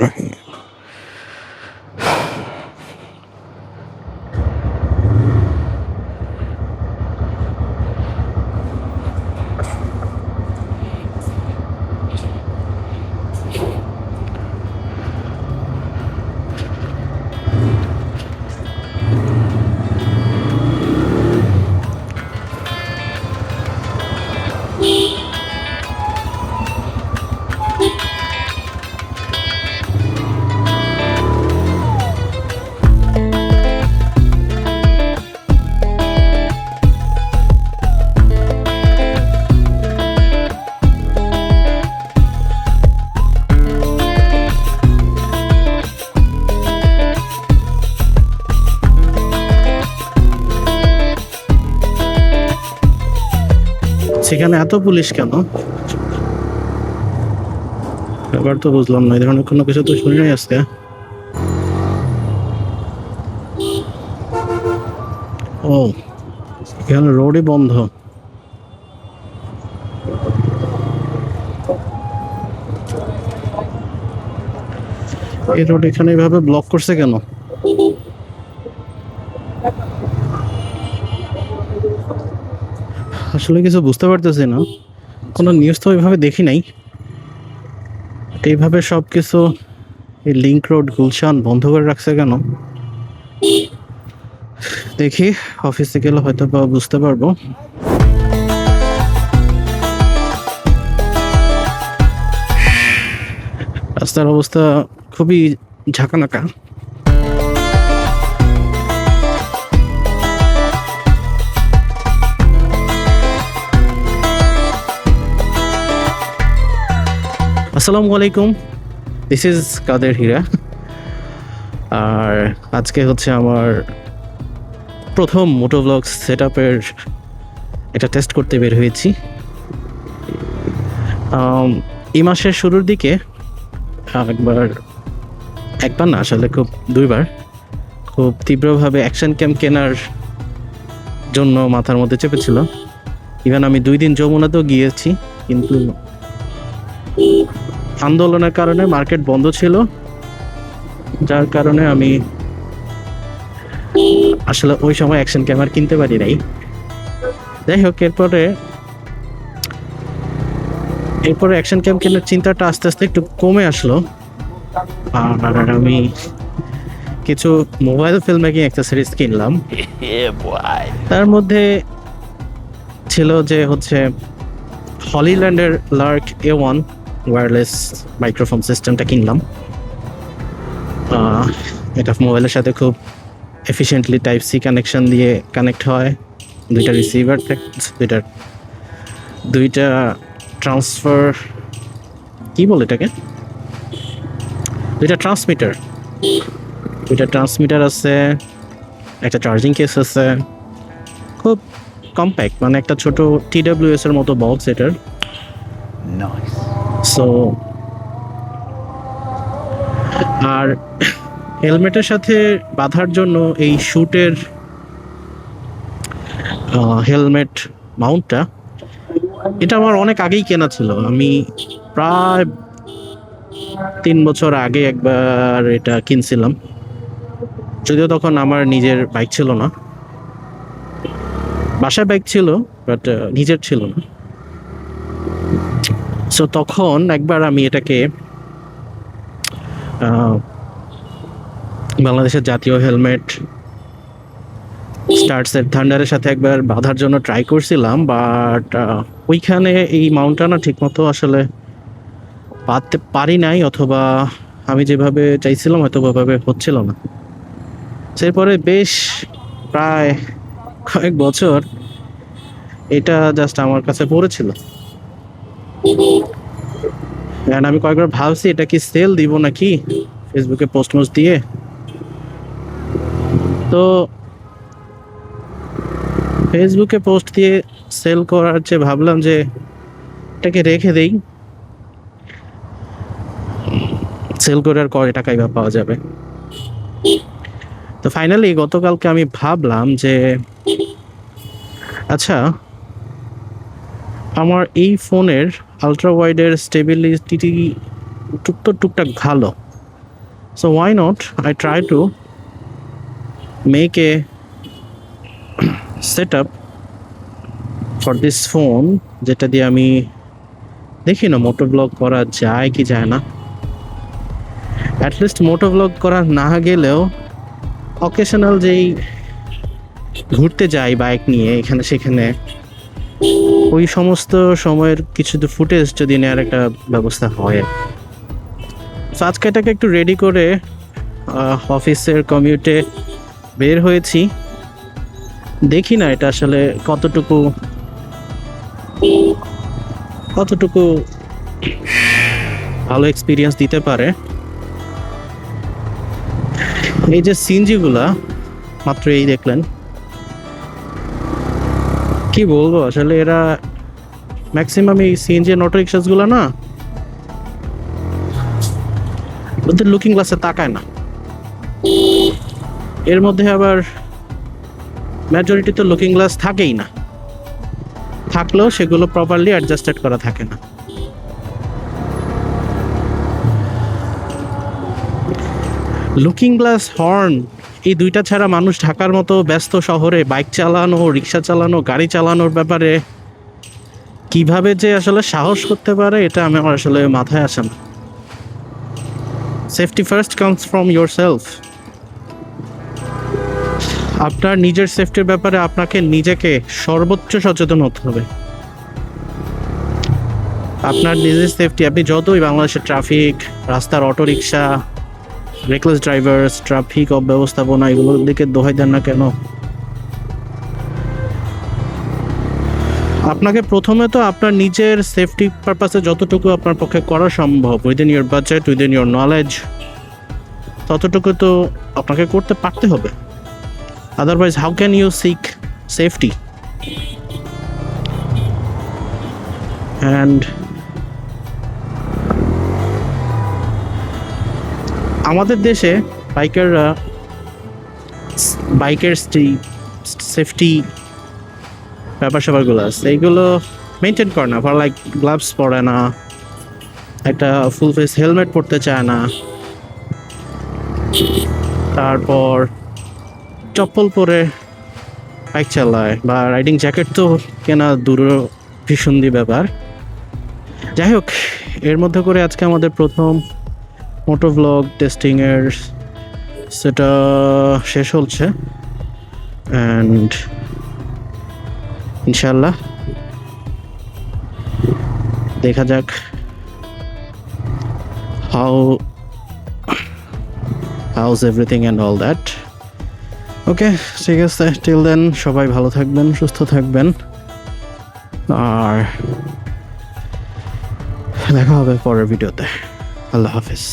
রহিম সেখানে এত পুলিশ কেন? এবার তো বুঝলাম না, এই ধরনের কোনো কিছু তো শুনি আজকে। ও, এখানে রোডই বন্ধ। এই রোড এখানে এভাবে ব্লক করছে কেন? আসলে কিছু বুঝতে পারতেছি না। কোনো নিউজ তো ওইভাবে দেখি নাই। এইভাবে সব কিছু এই লিঙ্ক রোড গুলশান বন্ধ করে রাখছে কেন? দেখি অফিসে গেলে হয়তো বা বুঝতে পারব। রাস্তার অবস্থা খুবই ঝাঁকানাকা। আসসালামু আলাইকুম। দিস ইজ কাদের হীরা আর আজকে হচ্ছে আমার প্রথম মোটো ব্লগ সেট আপের এটা টেস্ট করতে বের হয়েছি। এই মাসের শুরুর দিকে একবার একবার না, আসলে খুব দুইবার, খুব তীব্রভাবে অ্যাকশন ক্যাম্প কেনার জন্য মাথার মধ্যে চেপেছিল। ইভেন আমি দুই দিন যমুনাতেও গিয়েছি, কিন্তু আন্দোলনের কারণে মার্কেট বন্ধ ছিল। যার কারণে আমি আসলে ওই সময় অ্যাকশন ক্যামেরা কিনতে পারি নাই। যাই হোক এরপরে এরপরে অ্যাকশন ক্যাম কেনার চিন্তাটা আস্তে আস্তে একটু কমে আসলো। আর আমি কিছু মোবাইল ফিল্ম মেকিং অ্যাক্সেসরিজ কিনলাম। তার মধ্যে ছিল যে হচ্ছে হলিল্যান্ডের Lark A one wireless microphone সিস্টেমটা কিনলাম। এটা মোবাইলের সাথে খুব এফিসিয়েন্টলি টাইপ সি কানেকশন দিয়ে কানেক্ট হয়। দুইটা রিসিভার দুইটা দুইটা ট্রান্সফার কি বলে এটাকে? দুইটা ট্রান্সমিটার দুইটা ট্রান্সমিটার আছে, একটা চার্জিং কেস আছে। খুব কম্প্যাক্ট মানে একটা ছোট টিডাব্লিউএস এর মতো বক্স এটার সো আর হেলমেটের সাথে বাঁধার জন্য এই শুটের হেলমেট মাউন্টটা, এটা আমার অনেক আগেই কেনা ছিল। আমি প্রায় তিন বছর আগে একবার এটা কিনছিলাম। যদিও তখন আমার নিজের বাইক ছিল না। বাসায় বাইক ছিল, বাট নিজের ছিল না। সো তখন একবার আমি এটাকে বাংলাদেশের জাতীয় হেলমেট স্টার্টসের থান্ডারের সাথে একবার বাঁধার জন্য ট্রাই করছিলাম বাট ওইখানে এই মাউন্টটা না ঠিকমতো আসলে বাঁধতে পারি নাই অথবা আমি যেভাবে চাইছিলাম হয়তো ওভাবে হচ্ছিল না। এরপরে বেশ প্রায় কয়েক বছর এটা জাস্ট আমার কাছে পড়েছিল। And আমি কয়েকবার ভাবছি, এটা কি সেল দিব নাকি? ফেসবুকে পোস্ট মোস্ট দিয়ে। তো ফেসবুকে পোস্ট দিয়ে সেল করার চেয়ে ভাবলাম যে, এটাকে রেখে দেই। সেল করে আর কয় টাকাই বা পাওয়া যাবে? তো ফাইনালি গতকালকে আমি ভাবলাম যে আচ্ছা আমার এই ফোনের আলট্রা ওয়াইডের স্টেবিলিটি টুকটাক টুকটাক ভালো। So why not I try to make a set up for this phone যেটা দিয়ে আমি দেখি না মোটো ব্লগ করা যায় কি যায় না। অ্যাটলিস্ট মোটো ব্লগ করা না গেলেও অকেশনাল যেই ঘুরতে যাই বাইক নিয়ে, এখানে সেখানে ওই সমস্ত সময়ের কিছু ফুটেজ যদি নেওয়ার একটা ব্যবস্থা হয়। তো আজকে এটাকে একটু রেডি করে অফিসের কমিউটে বের হয়েছি। দেখি না এটা আসলে কতটুকু কতটুকু ভালো এক্সপিরিয়েন্স দিতে পারে। এই যে সিনজিগুলা মাত্র এই দেখলেন। কি বলব, আসলে এরা ম্যাক্সিমাম এই সিএনজি অটো রিক্সাসগুলো না ওদের লুকিং গ্লাসে তাকায় না। এর মধ্যে আবার মেজরিটি তো লুকিং গ্লাস থাকেই না। থাকলেও সেগুলো প্রপারলি অ্যাডজাস্টেড করা থাকে না। লুকিং গ্লাস হর্ন এই দুইটা ছাড়া মানুষ ঢাকার মতো ব্যস্ত শহরে বাইক চালানো, রিক্সা চালানো, গাড়ি চালানোর ব্যাপারে কীভাবে যে আসলে সাহস করতে পারে, এটা আমি আমার আসলে মাথায় আসে না। Safety first comes from your self আপনার নিজের সেফটির ব্যাপারে আপনাকে নিজেকে সর্বোচ্চ সচেতন হতে হবে। আপনার নিজের সেফটি আপনি যতই বাংলাদেশের ট্রাফিক রাস্তার auto rickshaw reckless drivers traffic অব্যবস্থাপনা এগুলোর দিকে দোহাই দেন না কেন? আপনাকে প্রথমে তো আপনার নিজের সেফটি পারপাসে যতটুকু আপনার পক্ষে করা সম্ভব within your budget within your knowledge ততটুকু তো আপনাকে করতে পারতে হবে। Otherwise how can you seek safety and আমাদের দেশে বাইকাররা বাইকের সেফটি ব্যাপার স্যাপারগুলো আছে। এইগুলো মেনটেন করে না। ফর লাইক গ্লাভস পরে না, একটা ফুল ফেস হেলমেট পরতে চায় না। তারপর চপ্পল পরে বাইক চালায় বা রাইডিং জ্যাকেট তো কেনা দূর ভীষণদি ব্যাপার। যাই হোক, এর মধ্যে করে আজকে আমাদের প্রথম মোটো ব্লগ টেস্টিংয়ের সেটা শেষ হচ্ছে। অ্যান্ড ইনশাল্লাহ দেখা যাক how how's everything and all that okay ঠিক আছে টিল দেন সবাই ভালো থাকবেন, সুস্থ থাকবেন। আর দেখা হবে পরের ভিডিওতে। আল্লাহ হাফিজ।